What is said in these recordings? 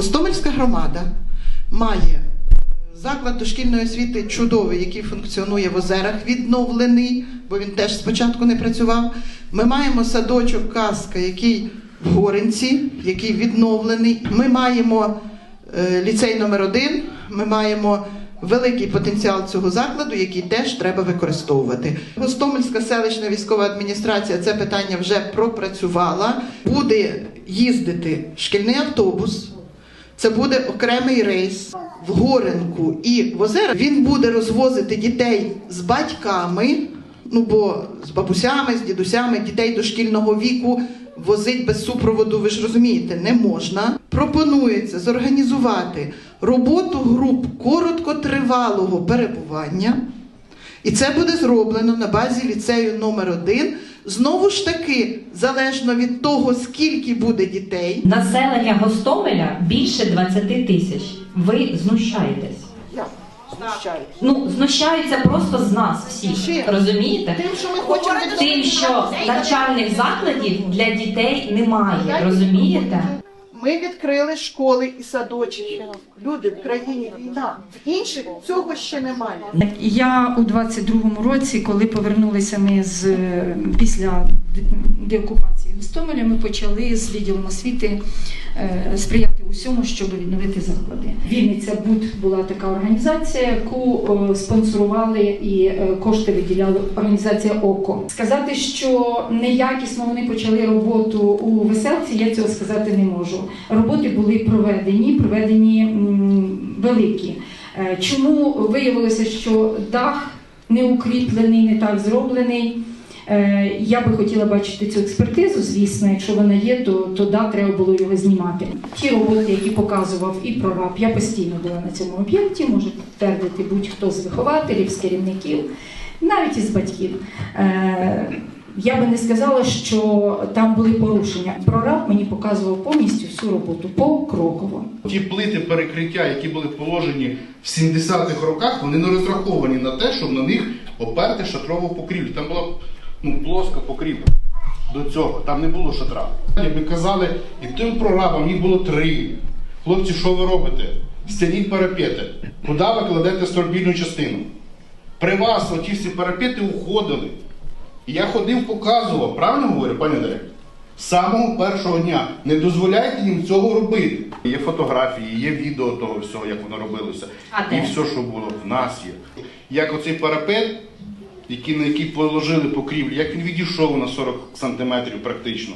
Гостомельська громада має заклад дошкільної освіти чудовий, який функціонує в озерах, відновлений, бо він теж спочатку не працював. Ми маємо садочок Казка, який в Горинці, який відновлений. Ми маємо е, ліцей номер один, ми маємо великий потенціал цього закладу, який теж треба використовувати. Гостомельська селищна військова адміністрація це питання вже пропрацювала. Буде їздити шкільний автобус. Це буде окремий рейс в Горенку і в озера. Він буде розвозити дітей з батьками, ну бо з бабусями, з дідусями, дітей дошкільного віку возить без супроводу, ви ж розумієте, не можна. Пропонується зорганізувати роботу груп короткотривалого перебування. І це буде зроблено на базі ліцею номер 1 Знову ж таки, залежно від того, скільки буде дітей. Населення Гостомеля більше 20 тисяч. Ви знущаєтесь. Я знущаюсь. Ну, знущаються просто з нас всіх. Чим? Розумієте? Тим, що ми хочемо Тим, що навчальних закладів для дітей немає. Розумієте? Ми відкрили школи і садочки. Люди в країні війна. В інших цього ще немає. Я у 22-му році, коли повернулися ми з е, після деокупації Гостомеля, ми почали з відділом освіти е, сприяти усьому, щоб відновити заклади. Вінниця Буд була така організація, яку е, спонсорували і е, кошти виділяли організація ОКО. Сказати, що неякісно вони почали роботу у веселці, я цього сказати не можу. Роботи були проведені, проведені великі. Е, Чому виявилося, що дах не укріплений, не так зроблений? Е, Я би хотіла бачити цю експертизу, звісно, якщо вона є, то, то да, треба було його знімати. Ті роботи, які показував і прораб, я постійно була на цьому об'єкті, може підтвердити будь-хто з вихователів, з керівників, навіть із батьків. Е, Я би не сказала, що там були порушення. Прораб мені показував повністю всю роботу покроково. Ті плити перекриття, які були положені в 70-х роках, вони не розраховані на те, щоб на них оперти шатрову покрівлю. Там була ну, плоска покрівля до цього, там не було шатра. Ми казали, і тим прорабам їх було три. Хлопці, що ви робите? Стяніть парапети. Куди ви кладете стробільну частину? При вас оті всі парапети уходили. І я ходив, показував, правильно говорю, пані директор? З самого першого дня не дозволяйте їм цього робити. Є фотографії, є відео того всього, як воно робилося. А і все, що було, в нас є. Як оцей парапет, який, на який положили покрівлю, як він відійшов на 40 сантиметрів практично.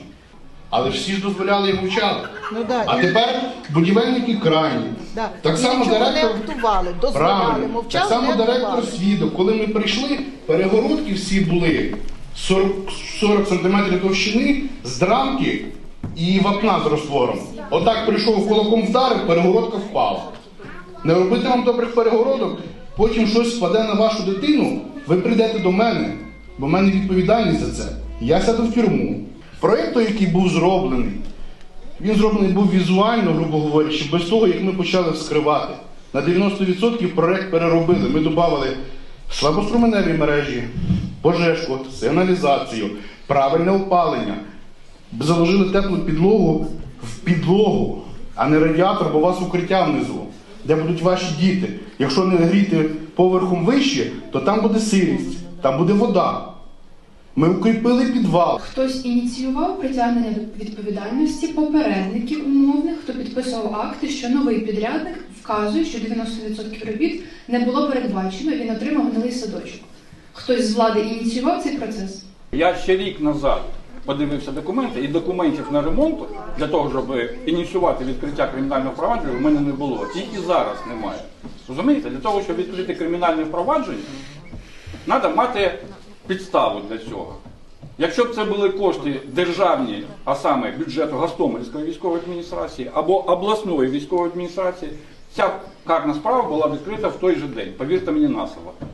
Але ж всі ж дозволяли і мовчали. Ну, да, А тепер будівельники крайні. Да. Так само нічого директор. не актували, дозволяли, Правильно. мовчали, так само не директор свідок, коли ми прийшли, перегородки всі були 40, 40 см товщини з драмки і вапна з розтвором. Отак прийшов кулаком вдарив, перегородка впала. Не робити вам добрих перегородок, потім щось впаде на вашу дитину, ви прийдете до мене, бо в мене відповідальність за це. Я сяду в тюрму. Проєкт, який був зроблений, він зроблений був візуально, грубо говорячи, без того, як ми почали вскривати. На 90% проект переробили. Ми додали слабоструменеві мережі, пожежку, сигналізацію, правильне опалення. Заложили теплу підлогу в підлогу, а не радіатор, бо у вас укриття внизу, де будуть ваші діти. Якщо не гріти поверхом вище, то там буде сирість, там буде вода. Ми укріпили підвал. Хтось ініціював притягнення до відповідальності попередників умовних, хто підписував акти, що новий підрядник вказує, що 90% робіт не було передбачено, він отримав гнилий садочок. Хтось з влади ініціював цей процес? Я ще рік назад подивився документи, і документів на ремонт для того, щоб ініціювати відкриття кримінального провадження, в мене не було. І зараз немає. Розумієте, для того, щоб відкрити кримінальне провадження, треба мати підставу для цього. Якщо б це були кошти державні, а саме бюджету Гостомельської військової адміністрації або обласної військової адміністрації, ця карна справа була відкрита в той же день. Повірте мені на слово.